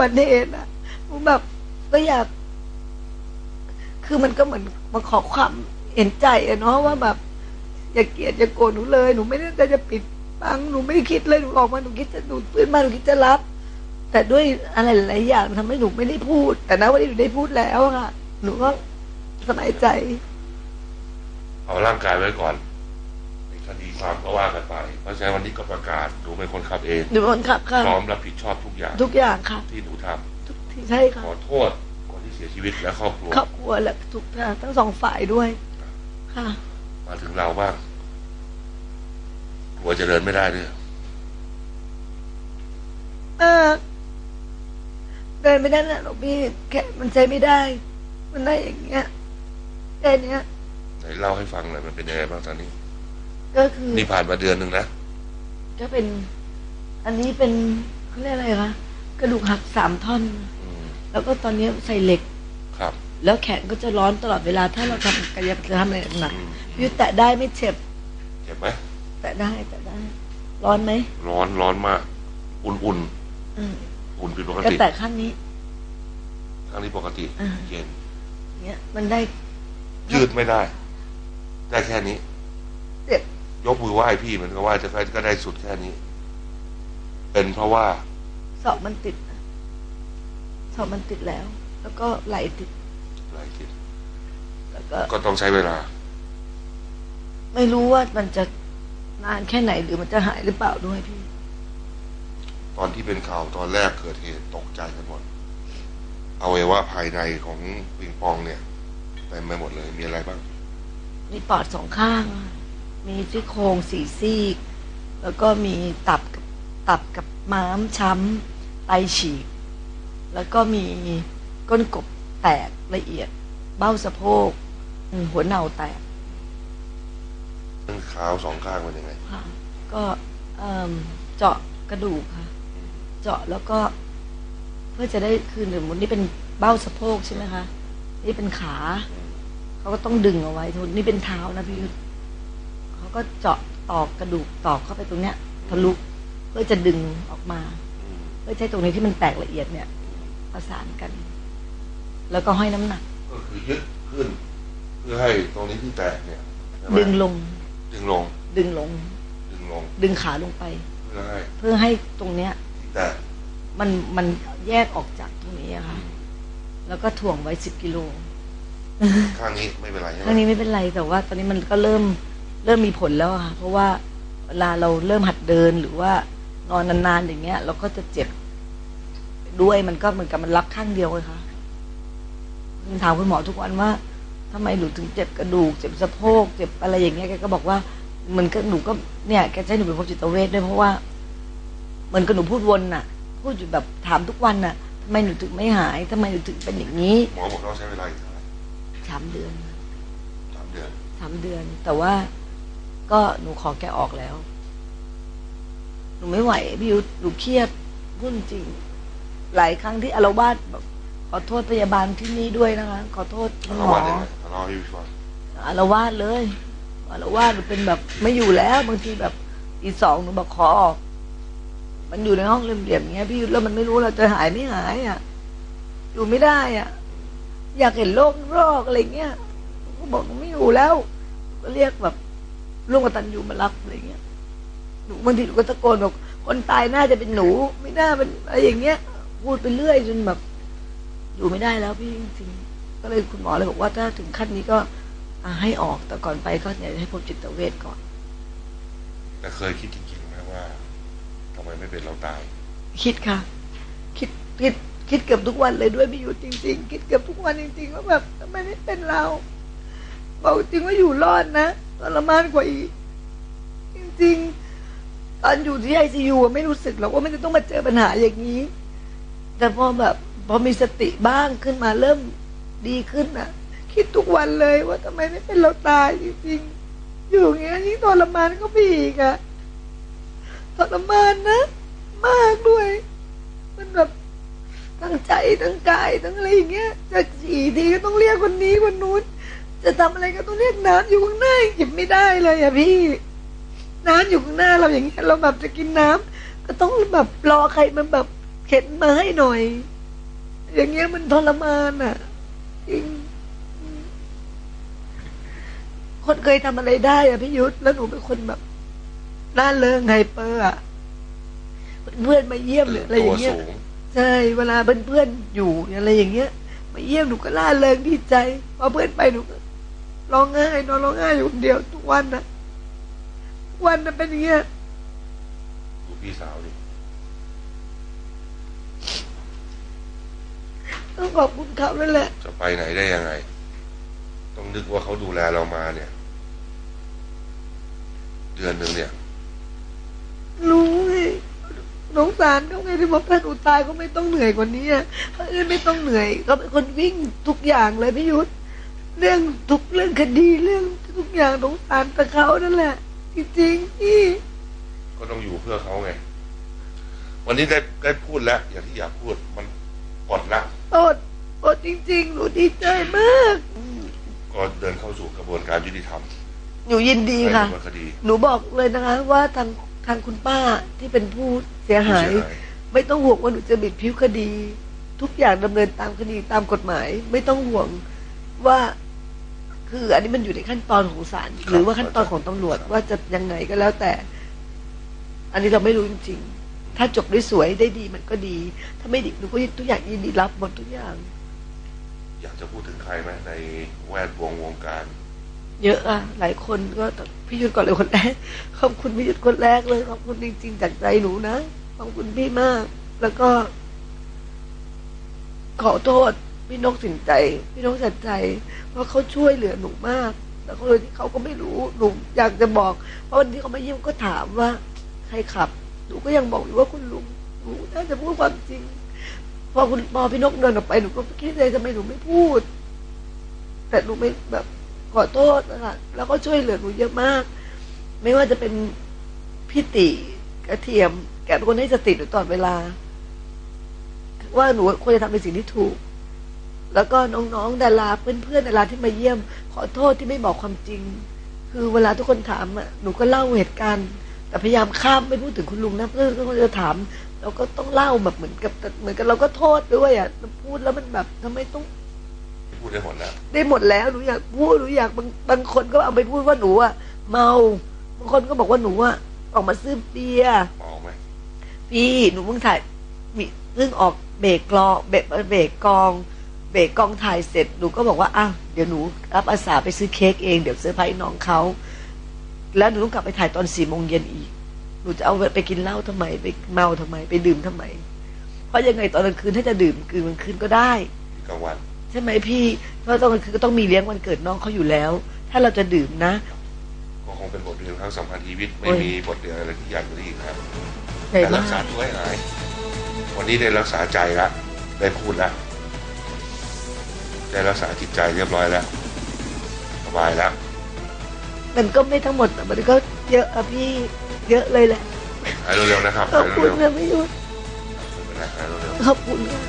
บัติเหตุอะหนูแบบก็อยาก คือมันก็เหมือนมาขอความเห็นใจอะเนาะว่าแบบ อย่าเกลียดอย่าโกรธหนูเลยหนูไม่ได้จะจะปิดบังหนูไม่ได้คิดเลยหนูออกมาหนูคิดจะหนูปืนมาหนูคิดจะรับ แต่ด้วยอะไรหลายอย่างทำให้หนูไม่ได้พูด แต่ณวันนี้หนูได้พูดแล้วอะค่ะ หนูก็สบายใจ เอาร่างกายไว้ก่อน คดีความก็ว่ากันไป เพราะฉะนั้นวันนี้ก็ประกาศหนูเป็นคนขับเองหนูเป็นคนขับค่ะพร้อมรับผิดชอบทุกอย่างทุกอย่างค่ะ ที่หนูทำทุกที่ใช่ค่ะขอโทษคนที่เสียชีวิตและครอบครัว ครอบครัวและทุกทางทั้งสองฝ่ายด้วย ค่ะ มาถึงเราบ้างกลัวจะเดินไม่ได้ด้วยเออเดินไม่ได้นะหรอกพี่แค่มันใช้ไม่ได้ มันได้อย่างเงี้ยแค่เนี้ยไหนเล่าให้ฟังหน่อยมันเป็นยังไงบ้างตอนนี้ ก็คือนี่ผ่านมาเดือนหนึ่งนะก็เป็น อันนี้เป็นเขาเรียกอะไรคะกระดูกหักสามท่อน อืมแล้วก็ตอนนี้ใส่เหล็ก ครับแล้วแขนก็จะร้อนตลอดเวลา ถ้าเราทำกายภาพอะไรหนักอืมๆพี่แตะได้ไม่เจ็บเจ็บไหมแตะได้แตะได้ ร้อนไหมร้อนร้อนมาก อุ่นอุ่นอืมอุ่นผิดปกก็ติแตะข้างนี้ครั้งนี้ปกติอ่า เย็น เนี้ยมันได้ยืดไม่ได้ ได้แค่นี้เจ็บ ยกมือไหว้พี่มันก็ไหว้จะก็ได้สุดแค่นี้ เป็นเพราะว่าสอบมันติดนะสอบมันติดแล้ว แล้วก็ไหลติดอะไรคิดแล้วก็ก็ต้องใช้เวลา ไม่รู้ว่ามันจะนานแค่ไหนหรือมันจะหายหรือเปล่าด้วยพี่ ตอนที่เป็นข่าวตอนแรกเกิดเหตุตกใจกันหมดเอาไว้ว่าภายในของปิงปองเนี่ยเต็มไปหมดเลยมีอะไรบ้าง มีปอดสองข้าง มีซี่โครงสี่ซีกแล้วก็มีตับกับตับกับม้ามช้ำไตฉีก แล้วก็มีก้นกบแตกละเอียด เบ้าสะโพกอืมหัวเน่าแตกเรื่องขาวสองข้างเป็นยังไงค่ะก็เอิ่มเจาะกระดูกค่ะ เจาะแล้วก็เพื่อจะได้คือสมมตินี่เป็นเบ้าสะโพกใช่ไหมคะ นี่เป็นขา เขาก็ต้องดึงเอาไว้ทุนนี่เป็นเท้านะพี่ยุทธ เขาก็เจาะตอกกระดูกตอกเข้าไปตรงเนี้ยทะลุเพื่อจะดึงออกมาอืมเพื่อใช้ตรงนี้ที่มันแตกละเอียดเนี่ย ประสานกัน แล้วก็ห้อยน้ำหนัก ก็คือยึดขึ้น เพื่อให้ตรงนี้ที่แตกเนี่ยใช่ไหมดึงลง ดึงลง ดึงลง ดึงลงดึงขาลงไป เพื่อให้เพื่อให้ตรงเนี้ย ที่แตกมันมันแยกออกจากตรงนี้อะค่ะ แล้วก็ถ่วงไว้สิบกิโลข้างนี้ไม่เป็นไรใช่ไหม ครั้งนี้ไม่เป็นไรแต่ว่าตอนนี้มันก็เริ่ม เริ่มมีผลแล้วอะค่ะเพราะว่าเวลาเราเริ่มหัดเดินหรือว่านอนนานๆอย่างเงี้ย เราก็จะเจ็บด้วยมันก็เหมือนกับมันรับข้างเดียวเลยค่ะถามคุณหมอทุกวันว่าทำไมหนูถึงเจ็บกระดูก เจ็บสะโพก เจ็บอะไรอย่างเงี้ยแกก็บอกว่าเหมือนกับหนูก็เนี่ยแกจะให้หนูเป็นคนจิตเวชด้วยเพราะว่าเหมือนกับหนูพูดวนน่ะ พูดอยู่แบบถามทุกวันน่ะทำไมหนูถึงไม่หายทำไมหนูถึงเป็นอย่างนี้หมอบอกเราใช้เวลาอีกเท่าไหร่สามเดือนสามเดือนสามเดือน แต่ว่า ก็หนูขอแกออกแล้ว หนูไม่ไหวพี่ยุทธหนูเครียดพูดจริง หลายครั้งที่อารวาสแบบขอโทษพยาบาลที่นี่ด้วยนะคะ ขอโทษคุณหเรามอว่ายังไงเราให้ฟังอารวาสเลยอารวาสหนูเป็นแบบไม่อยู่แล้ว บางทีแบบอีสองหนูบอกขอออก มันอยู่ในห้องเหลี่ยมๆอย่างเงี้ยพี่ยุทธแล้วมันไม่รู้เราจะหายไม่หายอะอยู่ไม่ได้อะ อยากเห็นโลกรอกอะไรเงี้ยหนูก็บอกหนูไม่อยู่แล้ว ก็เรียกแบบ ลุงกตันยูมารับอะไรเงี้ยหนูบางทีหนูก็ตะโกนบอกคนตายน่าจะเป็นหนู ไม่น่าเป็นอะไรอย่างเงี้ย พูดไปเรื่อยจนแบบ อยู่ไม่ได้แล้วพี่จริงๆก็เลยคุณหมอเลยบอกว่าถ้าถึงขั้นนี้ก็อะให้ออกแต่ก่อนไปก็อยากจะให้พบจิตเวชก่อน แต่เคยคิดจริงๆไหมว่าทำไมไม่เป็นเราตาย คิดค่ะ คิดคิดคิดเกือบทุกวันเลยด้วยพี่อยู่จริง ๆ คิดเกือบทุกวันจริงๆว่าแบบทำไมไม่เป็นเรา บอกจริงว่าอยู่รอดนะทรมานกว่าอีก จริงๆ ตอนอยู่ที่ไอซียูไม่รู้สึกหรอกว่าไม่ต้องมาเจอปัญหาอย่างนี้ แต่พอแบบพอมีสติบ้างขึ้นมาเริ่มดีขึ้นนะคิดทุกวันเลยว่าทำไมไม่เป็นเราตายจริงๆอยู่อย่างเงี้ยิ่งทรมานก็มีอีกอะทรมานนะ มากด้วย มันแบบทั้งใจทั้งกายทั้งอะไรอย่างเงี้ยจะฉี่ทีก็ต้องเรียกคนนี้คนนู้น จะทำอะไรก็ต้องเรียกน้ำอยู่ข้างหน้ายังหยิบไม่ได้เลยอะพี่ น้ำอยู่ข้างหน้าเราอย่างเงี้ยเราแบบจะกินน้ำก็ต้องแบบรอใครมันแบบเข็นมาให้หน่อย อย่างเงี้ยมันทรมานอะจริงคนเคยทำอะไรได้อะพี่ยุทธแล้วหนูเป็นคนแบบน่าเริงไฮเปอร์อะเพื่อนมาเยี่ยมหรืออะไรอตัวย่างเงี้ยสูงใช่เวลาเพื่อนๆอยู่อะไรอย่างเงี้ยมาเยี่ยมหนูก็ล่าเริงดีใจ พอเพื่อนไปหนูก็ ร้องไห้นอนร้องไห้อยู่คนเดียวทุกวันนะทุกวันนะเป็นอย่างเงี้ยดูพี่สาวดิต้องขอบคุณเขาแล้วแหละ จะไปไหนได้ยังไง ต้องนึกว่าเขาดูแลเรามาเนี่ย เดือนหนึ่งเนี่ย รู้ไงสงสารเขาไงที่บอกถ้าหนูตายก็ไม่ต้องเหนื่อยกว่านี้อะเขาจะไม่ต้องเหนื่อยเขาเป็นคนวิ่งทุกอย่างเลยพี่ยุทธ เรื่องทุกเรื่องคดีเรื่องทุกอย่างสงสารแต่เขานั่นแหละ จริงๆพี่ก็ต้องอยู่เพื่อเขาไง วันนี้ได้ได้พูดแล้ว อย่างที่อยากพูดมันปลดละอดอดจริง ๆ หนูดีใจมากก็เดินเข้าสู่กระบวนการยุติธรรมหนูยินดีค่ะ ในดำเนินคดี หนูบอกเลยนะคะ ว่าทางทางคุณป้าที่เป็นผู้เสียหาย ผู้เสียหาย ไม่ต้องห่วงว่าหนูจะบิดพิ้วคดี ทุกอย่างดำเนินตามคดีตามกฎหมาย ไม่ต้องห่วงว่า คืออันนี้มันอยู่ในขั้นตอนของศาลหรือว่าขั้นตอนของตำรวจว่าจะยังไงก็แล้วแต่ อันนี้เราไม่รู้จริง ๆ ถ้าจบได้สวยได้ดีมันก็ดี ถ้าไม่ดีหนูก็ทุกอย่างยินดีรับหมดทุกอย่าง อยากจะพูดถึงใครไหมในแวดวงวงการ เยอะอะหลายคนก็แต่พี่ยุทธก่อนเลยคนแรกขอบคุณพี่ยุทธคนแรกเลยขอบคุณจริง ๆ จากใจหนูนะขอบคุณพี่มาก แล้วก็ ขอโทษ พี่นกสินใจ พี่นกสัจใจ เพราะเขาช่วยเหลือหนูมาก แล้วโดยที่เขาก็ไม่รู้หนูอยากจะบอก เพราะวันที่เขามาเยี่ยมก็ถามว่า ใครขับ หนูก็ยังบอกอยู่ว่าคุณลุงหนูน่าจะพูดความจริง พอคุณพอพี่นกเดินออกไปหนูก็คิดเลยทำไมหนูไม่พูด แต่หนูไม่แบบขอโทษนะคะแล้วก็ช่วยเหลือหนูเยอะมาก ไม่ว่าจะเป็นพี่ติกระเทียม แกเป็นคนให้สติหนูตลอดเวลา ว่าหนูควรจะทำในสิ่งที่ถูก แล้วก็น้องๆดาราเพื่อนๆดาราที่มาเยี่ยม ขอโทษที่ไม่บอกความจริง คือเวลาทุกคนถามอะหนูก็เล่าเหตุการณ์ แต่พยายามข้ามไม่พูดถึงคุณลุงนะเพื่อนก็จะถาม เราก็ต้องเล่าแบบเหมือนกับเหมือนกับเราก็โทษด้วยอะพูดแล้วมันแบบทำไมต้องพูดได้หมดแล้วได้หมดแล้วหนูอยากพูดหนูอยากบางบางคนก็เอาไปพูดว่าหนูอะเมาบางคนก็บอกว่าหนูอะออกมาซื้อเบียร์เมาไหมพี่หนูเพิ่งถ่ายมีเพิ่งออกเบรกกลองเบรกเบรกกอง เบรกกองถ่ายเสร็จหนูก็บอกว่าอ้าวเดี๋ยวหนูรับอาสาไปซื้อเค้กเองเดี๋ยวเซอร์ไพรส์น้องเขาแล้วหนูต้องกลับไปถ่ายตอนสี่โมงเย็นอีกหนูจะเอาไปกินเหล้าทำไมไปเมาทำไม ไปดื่มทำไม เพราะยังไงตอนกลางคืนถ้าจะดื่มคืนกลางคืนก็ได้กลางวันใช่ไหมพี่ เพราะตอนกลางคืนก็ต้องมีเลี้ยงวันเกิดน้องเขาอยู่แล้ว ถ้าเราจะดื่มนะก็คงเป็นบทเรียนครั้งสำคัญชีวิตไม่โอ้ยมีบทเรียนอะไรที่ใหญ่กว่านี้อีกแล้วใหญ่แต่มารักษากตัวให้หายวันนี้ได้รักษาใจละได้พูดละ ได้รักษาจิตใจเรียบร้อยแล้วสบายแล้วมันก็ไม่ทั้งหมดแต่มันก็เยอะอะพี่เยอะเลยแหละหายเร็วๆนะครับขอบหายคุณเร็วๆนะพี่ยุทธไม่เป็นไรหายเร็วๆขอบคุณค่ะ